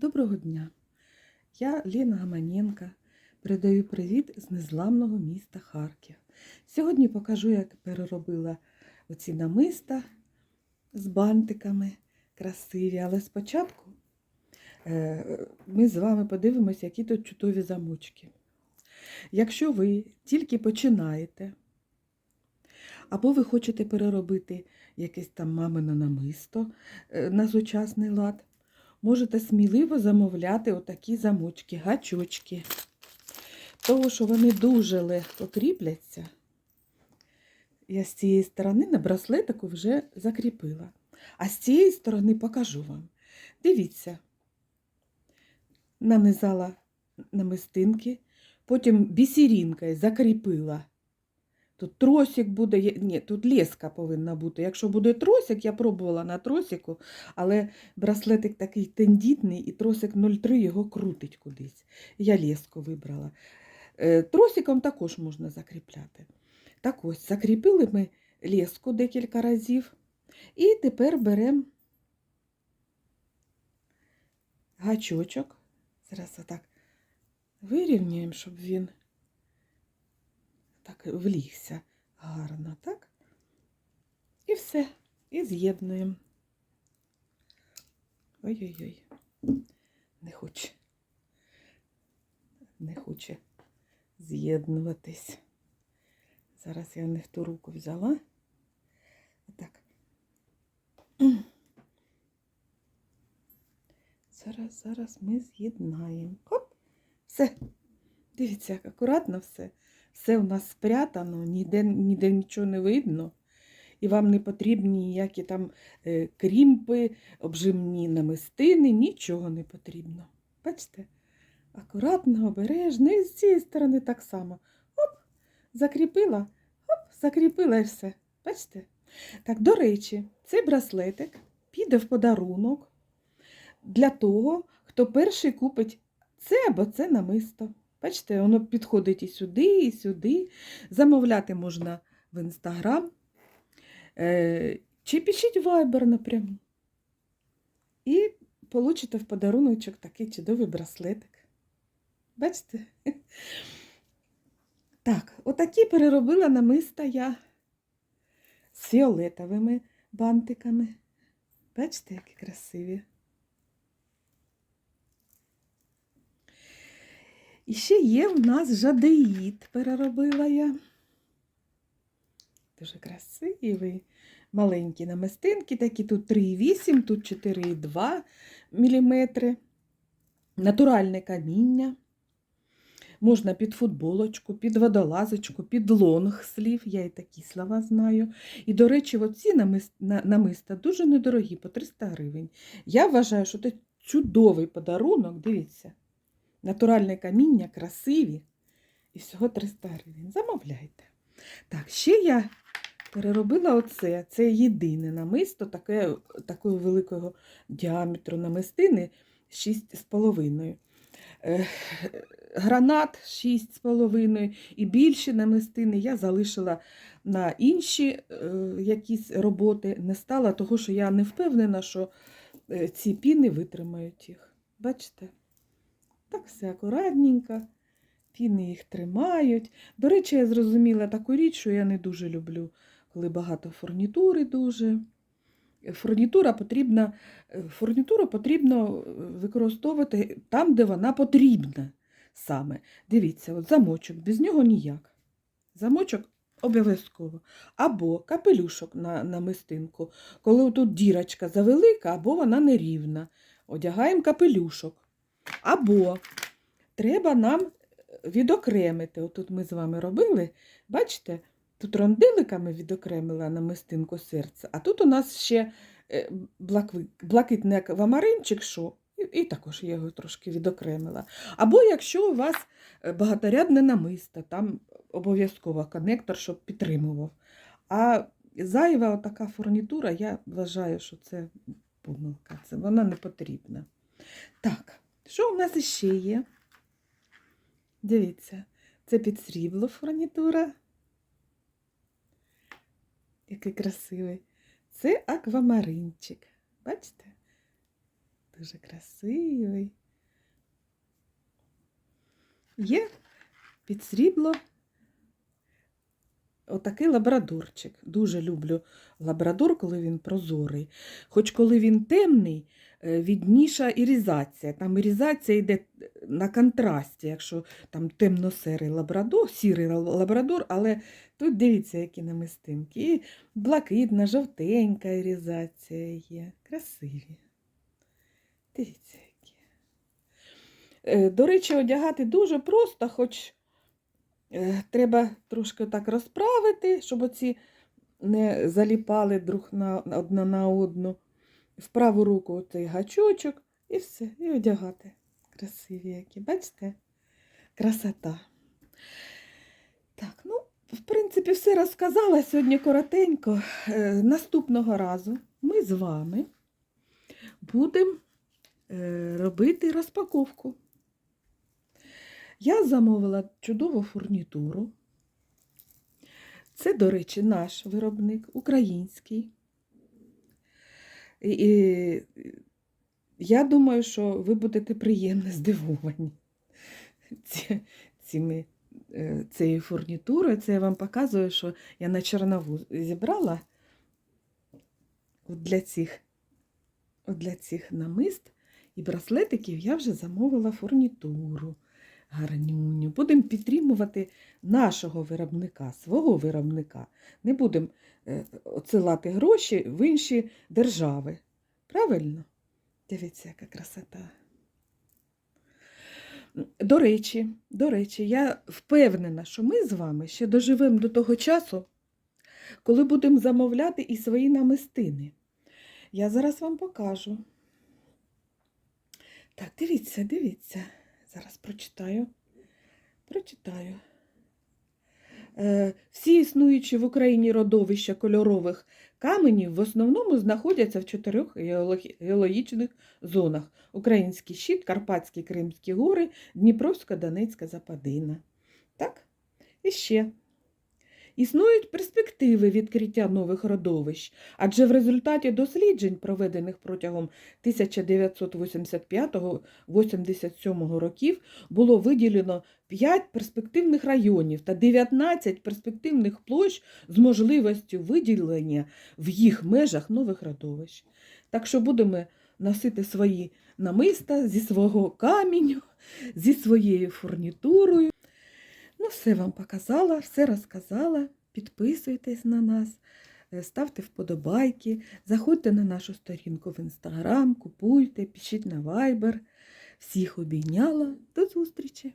Доброго дня! Я Ліна Гаманенка. Передаю привіт з незламного міста Харків. Сьогодні покажу, як переробила оці намиста з бантиками красиві, але спочатку е, ми з вами подивимося, які тут чудові замочки. Якщо ви тільки починаєте, або ви хочете переробити якесь там мамине намисто е, на сучасний лад, можете сміливо замовляти отакі замочки, гачочки. Того, що вони дуже легко кріпляться. Я з цієї сторони на браслетику вже закріпила. А з цієї сторони покажу вам. Дивіться, нанизала намистинки, потім бісерінкою закріпила. Тут тросик буде, ні, тут леска повинна бути. Якщо буде тросик, я пробувала на тросику, але браслетик такий тендітний, і тросик 0,3 його крутить кудись. Я леску вибрала. Е, Тросиком також можна закріпляти. Так ось, закріпили ми леску декілька разів. І тепер беремо гачочок. Зараз отак вирівнюємо, щоб він так влігся гарно, так? І все. І з'єднуємо. Ой-ой-ой. Не хоче. Не хоче з'єднуватись. Зараз я не в ту руку взяла. Так. Зараз, зараз ми з'єднаємо. Хоп! Все. Дивіться, як акуратно все. Все у нас спрятано, ніде, ніде нічого не видно. І вам не потрібні ніякі там е, крімпи, обжимні намистини, нічого не потрібно. Бачите? Акуратно, обережно, і з цієї сторони так само. Оп, закріпила, оп, закріпила і все. Бачите? Так, до речі, цей браслетик піде в подарунок для того, хто перший купить це або це намисто. Бачите, воно підходить і сюди, і сюди. Замовляти можна в інстаграм. Е, чи пишіть в Viber напряму. І получите в подаруночок такий чудовий браслетик. Бачите? Так, отакі переробила намиста я з фіолетовими бантиками. Бачите, які красиві. І ще є в нас жадеїд, переробила я. Дуже красивий. Маленькі намистинки, такі тут 3,8, тут 4,2 мм. Натуральне каміння. Можна під футболочку, під водолазочку, під лонг слів. Я і такі слова знаю. І, до речі, оці намиста дуже недорогі, по 300 гривень. Я вважаю, що це чудовий подарунок. Дивіться. Натуральне каміння, красиві. І всього 300 гривень. Замовляйте. Так, ще я переробила оце. Це єдине намисто таке, такого великого діаметру намистини 6,5. Е, Гранат 6,5 і більші намистини я залишила на інші е, якісь роботи. Не стала, того що я не впевнена, що е, ці піни витримають їх. Бачите? Так все акуратненько. Піни їх тримають. До речі, я зрозуміла таку річ, що я не дуже люблю, коли багато фурнітури дуже. Фурнітура потрібна, е, фурнітуру потрібно е, використовувати там, де вона потрібна саме. Дивіться, от замочок, без нього ніяк. Замочок обов'язково. Або капелюшок на, на мистинку. Коли тут дірочка завелика, або вона нерівна. Одягаємо капелюшок. Або треба нам відокремити. Отут ми з вами робили, бачите, тут рондиликами відокремила намистинку серця, а тут у нас ще е, блакитний аквамаринчик, що, і, також я його трошки відокремила. Або якщо у вас е, багаторядне намисто, там обов'язково коннектор, щоб підтримував. А зайва отака фурнітура, я вважаю, що це помилка, це вона не потрібна. Так, що у нас іще є? Дивіться, це під срібло фурнітура. Який красивий. Це аквамаринчик. Бачите? дуже красивий. Є під срібло отакий лабрадорчик. Дуже люблю лабрадор, коли він прозорий. Хоч коли він темний, е, відніша ірізація. Там ірізація йде на контрасті, якщо там темно-серий лабрадор, сірий лабрадор, але тут дивіться, які намистинки. І блакитна, жовтенька ірізація є. Красиві. Дивіться, які. Е, До речі, одягати дуже просто, хоч е, треба трошки так розправити, щоб оці не заліпали друг на одна на одну. В праву руку цей гачочок і все, і одягати. Красиві які, бачите? Красота. Так, ну, в принципі, все розказала сьогодні коротенько. Е, Наступного разу ми з вами будемо е, робити розпаковку. Я замовила чудову фурнітуру. Це, до речі, наш виробник, український. І, я думаю, що ви будете приємно здивовані цими, е, цією фурнітурою. Це я вам показую, що я на Чорнову зібрала от для цих, от для цих намист і браслетиків я вже замовила фурнітуру. Гарнюню. Будемо підтримувати нашого виробника, свого виробника. Не будемо е, отсилати гроші в інші держави. Правильно? Дивіться, яка красота. До речі, до речі, я впевнена, що ми з вами ще доживемо до того часу, коли будемо замовляти і свої намистини. Я зараз вам покажу. Так, дивіться, дивіться. Зараз прочитаю. Прочитаю. Е, Всі існуючі в Україні родовища кольорових каменів в основному знаходяться в чотирьох геологічних зонах: Український щит, Карпатські Кримські гори, Дніпровська, Донецька Западина. Так? І ще. Існують перспективи відкриття нових родовищ, адже в результаті досліджень, проведених протягом 1985-87 років, було виділено 5 перспективних районів та 19 перспективних площ з можливістю виділення в їх межах нових родовищ. Так що будемо носити свої намиста зі свого каміню, зі своєю фурнітурою. Ну, все вам показала, все розказала. Підписуйтесь на нас, е, ставте вподобайки, заходьте на нашу сторінку в інстаграм, купуйте, пишіть на вайбер. Всіх обійняла. До зустрічі!